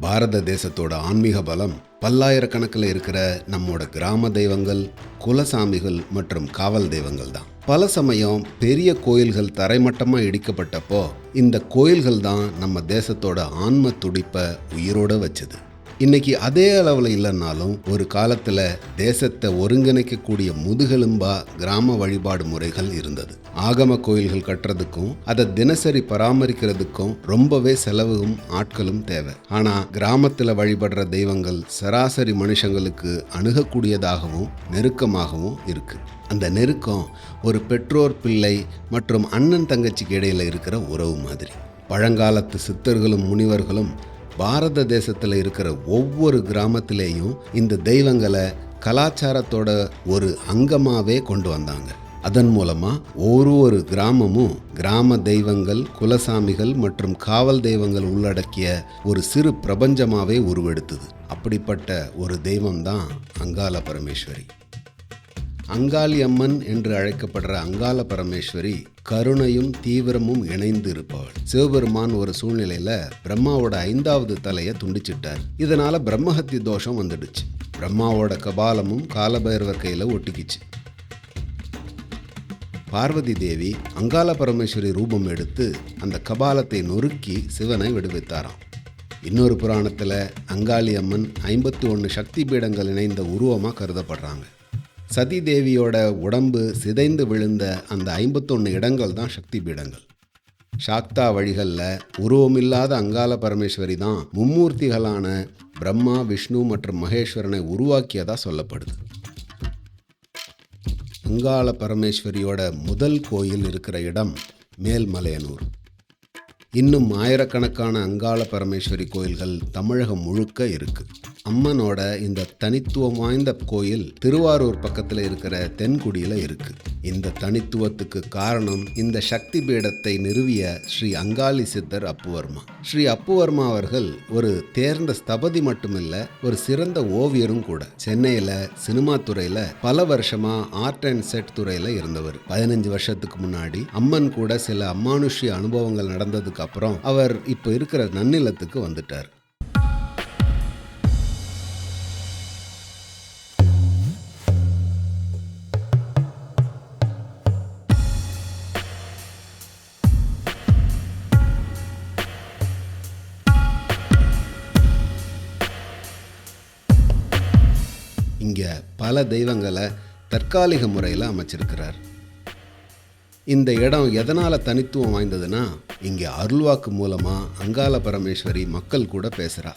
பாரத தேசத்தோட ஆன்மீக பலம் பல்லாயிரக்கணக்கில் இருக்கிற நம்மோட கிராம தெய்வங்கள் குலசாமிகள் மற்றும் காவல் தெய்வங்கள் தான். பல சமயம் பெரிய கோயில்கள் தரைமட்டமாக இடிக்கப்பட்டப்போ இந்த கோயில்கள் தான் நம்ம தேசத்தோட ஆன்ம துடிப்பை உயிரோட வச்சது. இன்னைக்கு அதே அளவில் இல்லைன்னாலும் ஒரு காலத்தில் தேசத்தை ஒருங்கிணைக்கக்கூடிய முதுகெலும்பா கிராம வழிபாடு முறைகள் இருந்தது. ஆகம கோயில்கள் கட்டுறதுக்கும் அதை தினசரி பராமரிக்கிறதுக்கும் ரொம்பவே செலவும் ஆட்களும் தேவை. ஆனால் கிராமத்தில் வழிபடுற தெய்வங்கள் சராசரி மனுஷங்களுக்கு அணுகக்கூடியதாகவும் நெருக்கமாகவும் இருக்கு. அந்த நெருக்கம் ஒரு பெற்றோர் பிள்ளை மற்றும் அண்ணன் தங்கச்சிக்கு இடையில இருக்கிற உறவு மாதிரி. பழங்காலத்து சித்தர்களும் முனிவர்களும் பாரத தேசத்தில் இருக்கிற ஒவ்வொரு கிராமத்திலேயும் இந்த தெய்வங்களை கலாச்சாரத்தோட ஒரு அங்கமாகவே கொண்டு வந்தாங்க. அதன் மூலமாக ஒரு ஒரு கிராமமும் கிராம தெய்வங்கள் குலசாமிகள் மற்றும் காவல் தெய்வங்கள் உள்ளடக்கிய ஒரு சிறு பிரபஞ்சமாகவே உருவெடுத்தது. அப்படிப்பட்ட ஒரு தெய்வம் தான் அங்காள பரமேஸ்வரி. அங்காளி அம்மன் என்று அழைக்கப்படுற அங்காள பரமேஸ்வரி கருணையும் தீவிரமும் இணைந்து இருப்பவள் சிவபெருமான் ஒரு சூழ்நிலையில பிரம்மாவோட ஐந்தாவது தலையை துண்டிச்சிட்டார். இதனால பிரம்மஹத்தி தோஷம் வந்துடுச்சு. பிரம்மாவோட கபாலமும் காலபைரவர் கையில ஒட்டிக்கிச்சு. பார்வதி தேவி அங்காள பரமேஸ்வரி ரூபம் எடுத்து அந்த கபாலத்தை நொறுக்கி சிவனை விடுவித்தாராம். இன்னொரு புராணத்தில் அங்காளி அம்மன் ஐம்பத்தி ஒன்று சக்தி பீடங்கள் இணைந்த உருவமாக கருதப்படுறாங்க. சதி தேவியோட உடம்பு சிதைந்து விழுந்த அந்த ஐம்பத்தொன்று இடங்கள் தான் சக்தி பீடங்கள். சாக்தா வழிகளில் உருவமில்லாத அங்காள பரமேஸ்வரி தான் மும்மூர்த்திகளான பிரம்மா விஷ்ணு மற்றும் மகேஸ்வரனை உருவாக்கியதாக சொல்லப்படுது. அங்காள பரமேஸ்வரியோட முதல் கோயில் இருக்கிற இடம் மேல்மலையனூர். இன்னும் ஆயிரக்கணக்கான அங்காள பரமேஸ்வரி கோயில்கள் தமிழகம் முழுக்க இருக்குது அம்மனோட இந்த தனித்துவம் வாய்ந்த கோயில் திருவாரூர் பக்கத்தில் இருக்கிற தென்குடியில் இருக்கு. இந்த தனித்துவத்துக்கு காரணம் இந்த சக்தி பீடத்தை நிறுவிய ஸ்ரீ அங்காளி சித்தர் அப்புவர்மா. ஸ்ரீ அப்புவர்மா அவர்கள் ஒரு தேர்ந்த ஸ்தபதி மட்டுமில்ல ஒரு சிறந்த ஓவியரும் கூட. சென்னையில் சினிமா துறையில் பல வருஷமா ஆர்ட் அண்ட் செட் துறையில் இருந்தவர். பதினஞ்சு வருஷத்துக்கு முன்னாடி அம்மன் கூட சில அமானுஷ்ய அனுபவங்கள் நடந்ததுக்கு அப்புறம் அவர் இப்போ இருக்கிற நன்னிலத்துக்கு வந்துட்டார். இங்கே பல தெய்வங்களை தற்காலிக முறையில் அமைச்சிருக்கிறார். இந்த இடம் எதனால் தனித்துவம் வாய்ந்ததுன்னா இங்கே அருள்வாக்கு மூலமாக அங்காள பரமேஸ்வரி மக்கள் கூட பேசுகிறா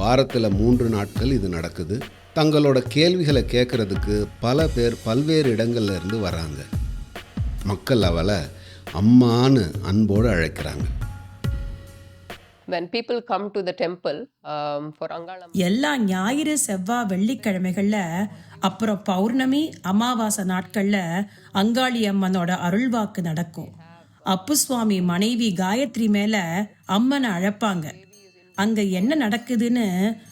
வாரத்தில் மூன்று நாட்கள் இது நடக்குது. தங்களோட கேள்விகளை கேட்குறதுக்கு பல பேர் பல்வேறு இடங்கள்ல இருந்து வராங்க. மக்கள் அவளை அம்மான்னு அன்போடு அழைக்கிறாங்க. When people come to the temple um, for Angalam, எல்லா ஞாயிறு செவ்வாய் வெள்ளிக்கிழமைகள்ல அப்புறம் பௌர்ணமி அமாவாசை நாட்கள்ல அங்காளி அம்மனோட அருள்வாக்கு நடக்கும். அப்பு சுவாமி மனைவி காயத்ரி மேல அம்மனை அழைப்பாங்க. அங்க என்ன நடக்குதுன்னு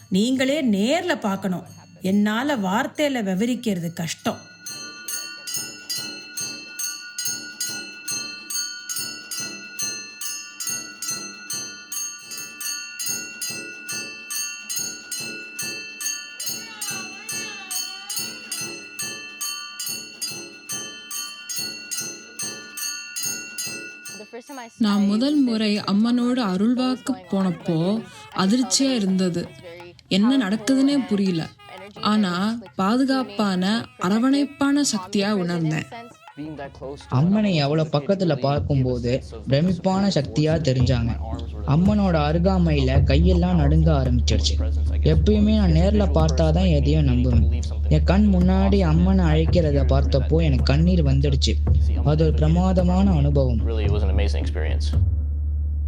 நீங்களே நேர்ல பார்க்கணும். என்னால வார்த்தையில விவரிக்கிறது கஷ்டம். நான் முதல் முறை அம்மனோட அருள்வாக்கு போனப்போ அதிர்ச்சியா இருந்தது. என்ன நடக்குதுன்னே புரியல. ஆனா பாதுகாப்பான அரவணைப்பான சக்தியா உணர்ந்தேன். அம்மனை அவ்வளவு பக்கத்துல பார்க்கும்போது பிரமிப்பான சக்தியா தெரிஞ்சாங்க. அம்மனோட அருகாமையில கையெல்லாம் நடுங்க ஆரம்பிச்சிருச்சு. எப்பயுமே நான் நேர்ல பார்த்தாதான் எதையும் நம்புவேன். என் கண் முன்னாடி அம்மனை அழைக்கிறத பார்த்தப்போ எனக்கு கண்ணீர் வந்துடுச்சு. அது ஒரு பிரமாதமான அனுபவம்.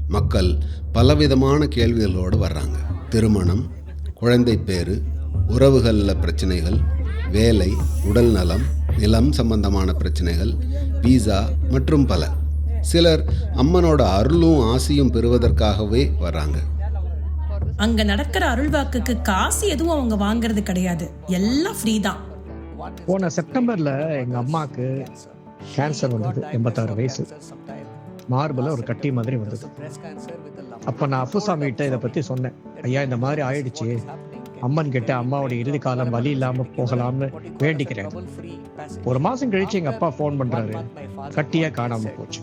மக்கள் பலவிதமான கேள்விகளோடு வர்றாங்க. திருமணம் குழந்தை பேரு உறவுகளில் பிரச்சனைகள் வேலை உடல் நலம் நிலம் சம்பந்தமான பிரச்சனைகள் வீசா மற்றும் பல. சிலர் அம்மனோட அருளும் ஆசியும் பெறுவதற்காகவே வர்றாங்க. அங்க நடக்கிற அருள்வாக்குக்கு காசு எதுவும் அவங்க வாங்குறது கிடையாது. எல்லாம் ஃப்ரீ தான். போன செப்டம்பர்ல எங்க அம்மாக்கு கேன்சர் வந்தது எண்பத்தாறு வயசு. மார்பில் ஒரு கட்டி மாதிரி வந்தது. அப்ப நான் அப்புசாமி கிட்ட இதை பத்தி சொன்னேன். ஐயா இந்த மாதிரி ஆயிடுச்சு. அம்மன் கிட்ட அம்மாவோட இறுதி காலம் வலி இல்லாம போகலாம்னு வேண்டிக்கிறேன். ஒரு மாசம் கழிச்சு எங்க அப்பா ஃபோன் பண்றாரு. கட்டியா காணாம போச்சு.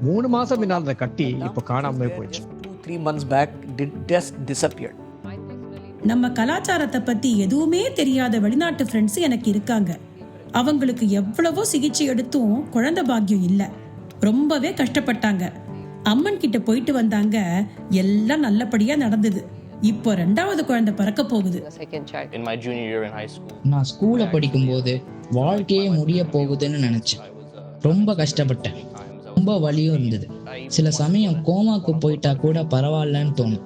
மூணு மாசம் முன்னால் அந்த கட்டி இப்ப காணாம போயிடுச்சு three months back did just disappeared. நம்ம கலாச்சாரத்தை பத்தி எதுவுமே தெரியாத வெளிநாட்டு ஃப்ரெண்ட்ஸ் எனக்கு இருக்காங்க. அவங்களுக்கு எவ்வளவோ சிகிச்சை எடுத்தும் குழந்தை பாக்கியம் இல்ல. ரொம்பவே கஷ்டப்பட்டாங்க. அம்மன் கிட்ட போயிட்டு வந்தாங்க. எல்லாம் நல்லபடியா நடந்தது. இப்போ ரெண்டாவது குழந்தை பிறக்க போகுது. The second child. in my junior year in high school. நான் ஸ்கூல்ல படிக்கும்போது வாழ்க்கையே முடிய போகுதுன்னு நினைச்சேன். ரொம்ப கஷ்டப்பட்டேன். ரொம்ப வலியும் இருந்தது. சில சமயம் கோமாக்கு போயிட்டா கூட பரவாயில்லன்னு தோணும்.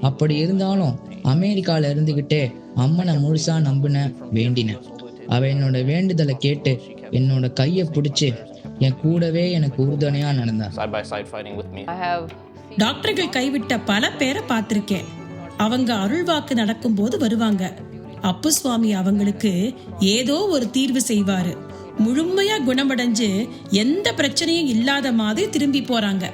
அப்படி இருந்தாலும் அமெரிக்கால இருந்துகிட்டே அம்மனை முழுசா நம்பினேன் வேண்டினேன். அவ என்னோட வேண்டுதலை கேட்டு என்னோட கையை பிடிச்சு என் கூடவே எனக்கு உறுதுணையா நடந்தா. Side by side fighting with me. I have டாக்டர்கள் கைவிட்ட பல பேரை பார்த்திருக்கேன். அவங்க அருள்வாக்கு நடக்கும்போது வருவாங்க. அப்பு சுவாமி அவங்களுக்கு ஏதோ ஒரு தீர்வு செய்வாரு. முழுமையா குணமடைஞ்சு எந்த பிரச்சனையும் இல்லாத மாதிரி திரும்பி போறாங்க.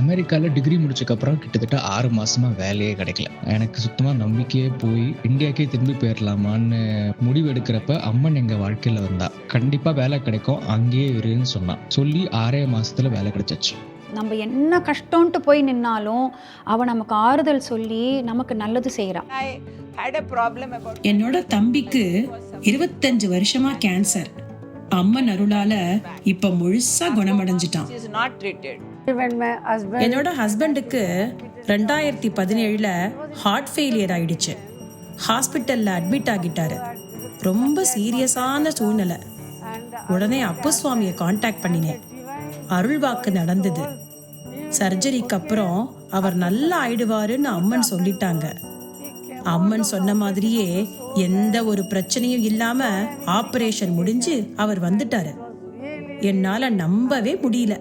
அமெரிக்காவில் டிகிரி முடிச்சக்கப்புறம் கிட்டத்தட்ட ஆறு மாசமா வேலையே கிடைக்கல. எனக்கு சுத்தமாக நம்பிக்கையே போய் இந்தியாக்கே திரும்பி போயிடலாமான்னு முடிவு எடுக்கிறப்ப அம்மன் எங்கள் வாழ்க்கையில் வந்தா. கண்டிப்பாக வேலை கிடைக்கும் அங்கேயே இருன்னு சொன்னான். சொல்லி ஆறே மாசத்துல வேலை கிடைச்சிச்சு. நம்ம என்ன கஷ்டம்ன்ட்டு போய் நின்னாலும் அவ நமக்கு ஆறுதல் சொல்லி நமக்கு நல்லது செய்கிறான் என்னோட தம்பிக்கு இருபத்தஞ்சு வருஷமா கேன்சர் அம்மன் அருளால இப்ப முழுசா குணமடைஞ்சிட்டான். என்னோட ஹஸ்பண்டுக்கு ரெண்டாயிரத்தி பதினேழுல ஹார்ட் ஃபெயிலியர் ஆயிடுச்சு. ஹாஸ்பிட்டல்ல அட்மிட் ஆகிட்டாரு. ரொம்ப சீரியஸான சூழ்நிலை. உடனே அப்பு சுவாமியை காண்டாக்ட் பண்ணினேன். அருள்வாக்கு நடந்தது. சர்ஜரிக்கு அப்புறம் அவர் நல்லா ஆயிடுவாருன்னு அம்மன் சொல்லிட்டாங்க. அம்மன் சொன்ன மாதிரியே எந்த ஒரு பிரச்சனையும் இல்லாம ஆபரேஷன் முடிஞ்சு அவர் வந்துட்டாரு. என்னால நம்பவே முடியல.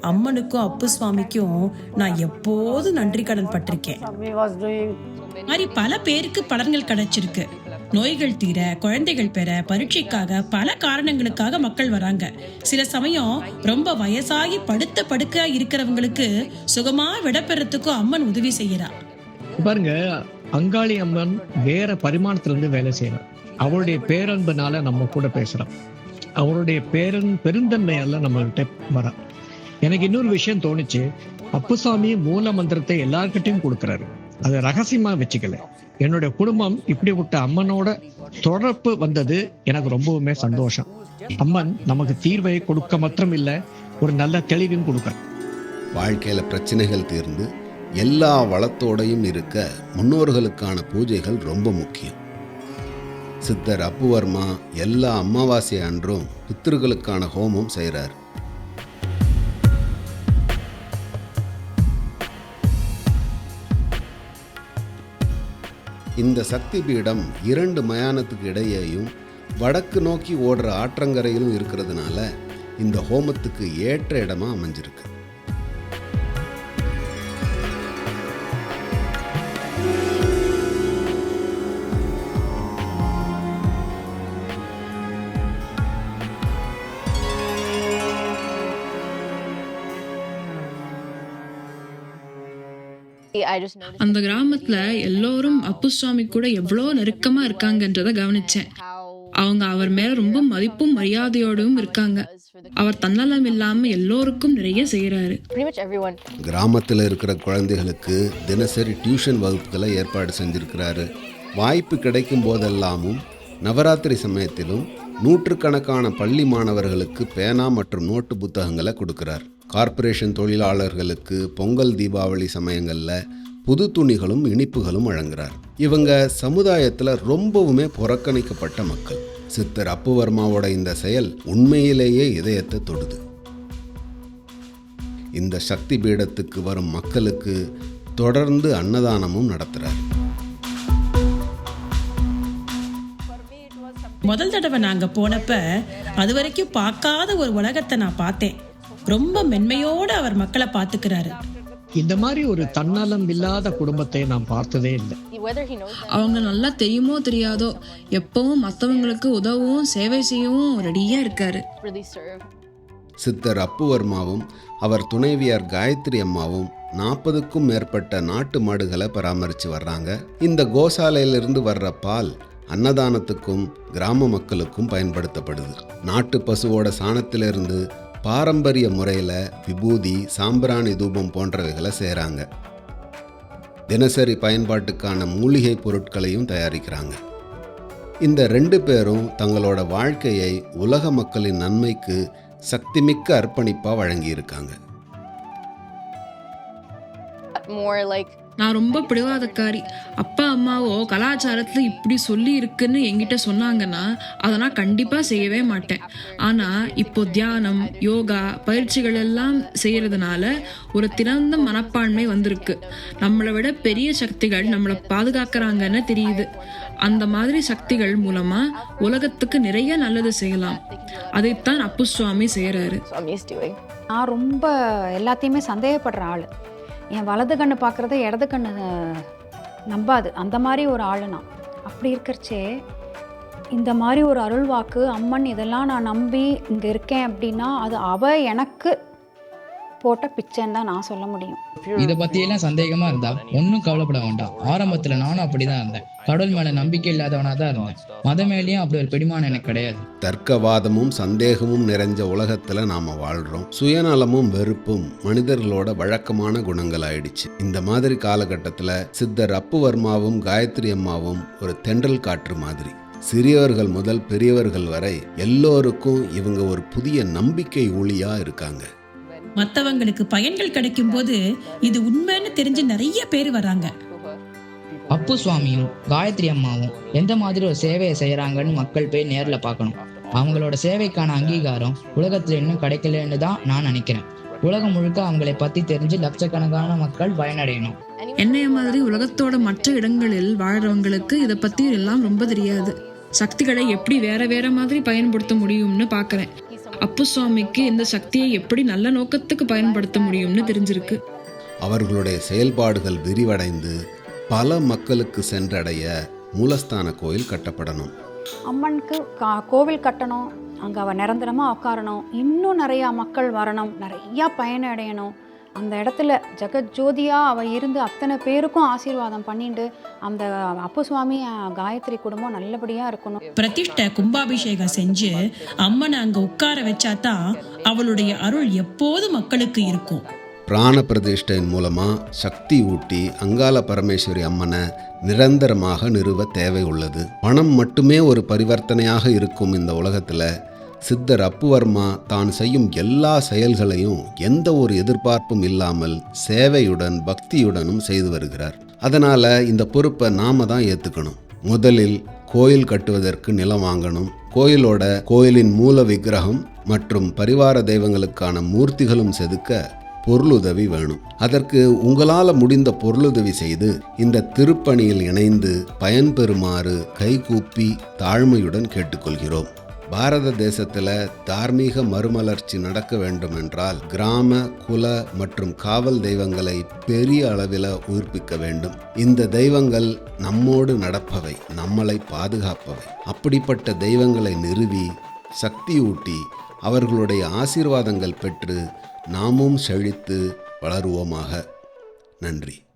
அம்மனுக்கும் அப்பு சுவாமிக்கும் நான் எப்போதும் நன்றி கடன் பட்டிருக்கேன். மாதிரி பல பேருக்கு பலன்கள் கிடைச்சிருக்கு. நோய்கள் தீர குழந்தைகள் பெற பரீட்சைக்காக பல காரணங்களுக்காக மக்கள் வராங்க. சில சமயம் ரொம்ப வயசாகி படுத்த படுக்கையா இருக்கிறவங்களுக்கு சுகமா விடப்பெறத்துக்கும் அம்மன் உதவி செய்யறா. பாருங்க அங்காளி அம்மன் வேற பரிமாணத்துல இருந்து வேலை செய்யறான். அவளுடைய பேரன்புனால நம்ம கூட பேசுறோம். அவருடைய பேரன் பெருந்தன்மையால நம்மகிட்ட வரா எனக்கு இன்னொரு விஷயம் தோணுச்சு. அப்புசாமி மூல மந்திரத்தை எல்லார்கிட்டையும் கொடுக்கறாரு. அதை ரகசியமா வச்சுக்கல. என்னுடைய குடும்பம் இப்படி விட்ட அம்மனோட தொடர்பு வந்தது. எனக்கு ரொம்பவுமே சந்தோஷம். அம்மன் நமக்கு தீர்வை கொடுக்க மாத்திரம் இல்லை ஒரு நல்ல தெளிவும் கொடுக்க. வாழ்க்கையில் பிரச்சனைகள் தீர்ந்து எல்லா வளத்தோடையும் இருக்க முன்னோர்களுக்கான பூஜைகள் ரொம்ப முக்கியம். சித்தர் அப்புவர்மா எல்லா அமாவாசை அன்றும் பித்திருக்களுக்கான ஹோமம் செய்கிறார் இந்த சக்தி பீடம் இரண்டு மயானத்துக்கு இடையேயும் வடக்கு நோக்கி ஓடுற ஆற்றங்கரையிலும் இருக்கிறதுனால இந்த ஹோமத்துக்கு ஏற்ற இடமா அமைஞ்சிருக்கு. அந்த கிராமத்துல எல்லோரும் அப்புசுவாமி கூட எவ்வளோ நெருக்கமா இருக்காங்கன்றத கவனிச்சேன். அவங்க அவர் மேல ரொம்ப மதிப்பும் மரியாதையோடும் இருக்காங்க. அவர் தன்னலம் இல்லாம எல்லோருக்கும் நிறைய செய்யறாரு கிராமத்தில் இருக்கிற குழந்தைகளுக்கு தினசரி டியூஷன் வகுப்புகளை ஏற்பாடு செஞ்சிருக்கிறாரு. வாய்ப்பு கிடைக்கும் போதெல்லாமும் நவராத்திரி சமயத்திலும் நூற்றுக்கணக்கான பள்ளி மாணவர்களுக்கு பேனா மற்றும் நோட்டு புத்தகங்களை கொடுக்கிறார். கார்ப்பரேஷன் தொழிலாளர்களுக்கு பொங்கல் தீபாவளி சமயங்களில் புது துணிகளும் இனிப்புகளும் வழங்குறார். இவங்க சமுதாயத்தில் ரொம்பவுமே புறக்கணிக்கப்பட்ட மக்கள். சித்தர் அப்புவர்மாவோட இந்த செயல் உண்மையிலேயே இதயத்தை தொடுது. இந்த சக்தி பீடத்துக்கு வரும் மக்களுக்கு தொடர்ந்து அன்னதானமும் நடத்துகிறார் முதல் தடவை நாங்கள் போனப்ப அது வரைக்கும் பார்க்காத ஒரு உலகத்தை நான் பார்த்தேன். ரொம்ப மென்மையோட அவர் மக்களை பாத்துக்கிறாரு இந்த மாதிரி ஒரு தன்னலம் இல்லாத குடும்பத்தை நான் பார்த்ததே இல்லை. அவங்க நல்லா தெரியுமோ தெரியாதோ எப்பவும் மத்தவங்களுக்கு உதவும் சேவை செய்யவும் ரெடியா இருக்காரு. சித்தர் அப்புவர்மாவும் அவர் துணைவியார் காயத்ரி அம்மாவும் நாற்பதுக்கும் மேற்பட்ட நாட்டு மாடுகளை பராமரித்து வர்றாங்க. இந்த கோசாலையிலிருந்து வர்ற பால் அன்னதானத்துக்கும் கிராம மக்களுக்கும் பயன்படுத்தப்படுது. நாட்டு பசுவோட சாணத்திலிருந்து பாரம்பரிய முறையில் விபூதி சாம்பிராணி தூபம் போன்றவைகளை செய்கிறாங்க தினசரி பயன்பாட்டுக்கான மூலிகை பொருட்களையும் தயாரிக்கிறாங்க. இந்த ரெண்டு பேரும் தங்களோட வாழ்க்கையை உலக மக்களின் நன்மைக்கு சக்திமிக்க அர்ப்பணிப்பாக வழங்கியிருக்காங்க. More like நான் ரொம்ப பிடிவாதக்காரி. அப்பா அம்மாவோ கலாச்சாரத்துல இப்படி சொல்லி இருக்குன்னு என்கிட்ட சொன்னாங்கன்னா அதை நான் கண்டிப்பா செய்யவே மாட்டேன். ஆனா இப்போ தியானம் யோகா பயிற்சிகள் எல்லாம் செய்யறதுனால ஒரு திறந்த மனப்பான்மை வந்திருக்கு. நம்மளை விட பெரிய சக்திகள் நம்மளை பாதுகாக்கறாங்கன்னு தெரியுது. அந்த மாதிரி சக்திகள் மூலமா உலகத்துக்கு நிறைய நல்லது செய்யலாம். அதைத்தான் அப்பு சுவாமி doing. நான் ரொம்ப எல்லாத்தையுமே சந்தேகப்படுற ஆள். என் வலது கண்ணு பார்க்குறத இடது கண்ணு நம்பாது. அந்த மாதிரி ஒரு ஆள் நான் அப்படி இருக்கிறச்சே இந்த மாதிரி ஒரு அருள்வாக்கு அம்மன் இதெல்லாம் நான் நம்பி இங்கே இருக்கேன் அப்படின்னா அது அவ எனக்கு போட்ட பிச்சைன்னு தான் நான் சொல்ல முடியும். இதை பத்தியெல்லாம் சந்தேகமா இருந்தா ஒன்றும் கவலைப்பட வேண்டாம். ஆரம்பத்துல நானும் அப்படிதான் இருந்தேன். கடவுள் மேல நம்பிக்கை இல்லாதவனா தான் இருந்தேன். மத மேலேயும் அப்படி ஒரு பிடிமானம் எனக்கு கிடையாது. தர்க்கவாதமும் சந்தேகமும் நிறைஞ்ச உலகத்துல நாம வாழ்றோம். சுயநலமும் வெறுப்பும் மனிதர்களோட வழக்கமான குணங்கள் ஆயிடுச்சு இந்த மாதிரி காலகட்டத்துல சித்தர் அப்புவர்மாவும் காயத்ரி அம்மாவும் ஒரு தென்றல் காற்று மாதிரி. சிறியவர்கள் முதல் பெரியவர்கள் வரை எல்லோருக்கும் இவங்க ஒரு புதிய நம்பிக்கை ஒளியா இருக்காங்க. மற்றவங்களுக்கு பயன்கள் கிடைக்கும் போது இது உண்மைன்னு தெரிஞ்சு நிறைய பேர் வராங்க. அப்பு சுவாமியும் காயத்ரி அம்மாவும் எந்த மாதிரி ஒரு சேவையை செய்யறாங்கன்னு மக்கள் போய் நேர்ல பார்க்கணும். அவங்களோட சேவைக்கான அங்கீகாரம் உலகத்துல இன்னும் கிடைக்கலன்னு தான் நான் நினைக்கிறேன். உலகம் முழுக்க அவங்களை பத்தி தெரிஞ்சு லட்சக்கணக்கான மக்கள் பயனடையணும். என்னைய மாதிரி உலகத்தோட மற்ற இடங்களில் வாழ்றவங்களுக்கு இதை பத்தி எல்லாம் ரொம்ப தெரியாது. சக்திகளை எப்படி வேற வேற மாதிரி பயன்படுத்த முடியும்னு பார்க்கறேன் அப்பு சுவாமிக்கு இந்த சக்தியை எப்படி நல்ல நோக்கத்துக்கு பயன்படுத்த முடியும்னு தெரிஞ்சிருக்கு. அவர்களுடைய செயல்பாடுகள் விரிவடைந்து பல மக்களுக்கு சென்றடைய மூலஸ்தான கோயில் கட்டப்படணும். அம்மனுக்கு கா கோவில் கட்டணும் அங்கே அவள் நிரந்தரமாக உட்காரணும் இன்னும் நிறையா மக்கள் வரணும் நிறையா பயனடையணும். அந்த இடத்துல ஜெகஜோதியாக அவள் இருந்து அத்தனை பேருக்கும் ஆசீர்வாதம் பண்ணிட்டு அந்த அப்பு சுவாமி காயத்ரி குடும்பம் நல்லபடியாக இருக்கணும். பிரதிஷ்டை கும்பாபிஷேகம் செஞ்சு அம்மனை அங்க உட்கார வச்சாதான் அவளுடைய அருள் எப்போதும் மக்களுக்கு இருக்கும். பிராண பிரதிஷ்டையின் மூலமா சக்தி ஊட்டி அங்காள பரமேஸ்வரி அம்மனை நிரந்தரமாக நிறுவ தேவை உள்ளது. பணம் மட்டுமே ஒரு பரிவர்த்தனையாக இருக்கும் இந்த உலகத்துல. சித்தர் அப்புவர்மா தான் செய்யும் எல்லா செயல்களையும் எந்த ஒரு எதிர்பார்ப்பும் இல்லாமல் சேவையுடன் பக்தியுடனும் செய்து வருகிறார். அதனால் இந்த பொறுப்பை நாம தான் ஏற்றுக்கணும் முதலில் கோயில் கட்டுவதற்கு நிலம் வாங்கணும். கோயிலோட கோயிலின் மூல விக்கிரகம் மற்றும் பரிவார தெய்வங்களுக்கான மூர்த்திகளும் செதுக்க பொருளுதவி வேணும். அதற்கு உங்களால் முடிந்த பொருளுதவி செய்து இந்த திருப்பணியில் இணைந்து பயன்பெறுமாறு கைகூப்பி தாழ்மையுடன் கேட்டுக்கொள்கிறோம். பாரத தேசத்தில் தார்மீக மறுமலர்ச்சி நடக்க வேண்டுமென்றால் கிராம குல மற்றும் காவல் தெய்வங்களை பெரிய அளவில் உயிர்ப்பிக்க வேண்டும். இந்த தெய்வங்கள் நம்மோடு நடப்பவை நம்மளை பாதுகாப்பவை. அப்படிப்பட்ட தெய்வங்களை நிறுவி சக்தியூட்டி அவர்களுடைய ஆசீர்வாதங்கள் பெற்று நாமும் செழித்து வளருவோமாக. நன்றி.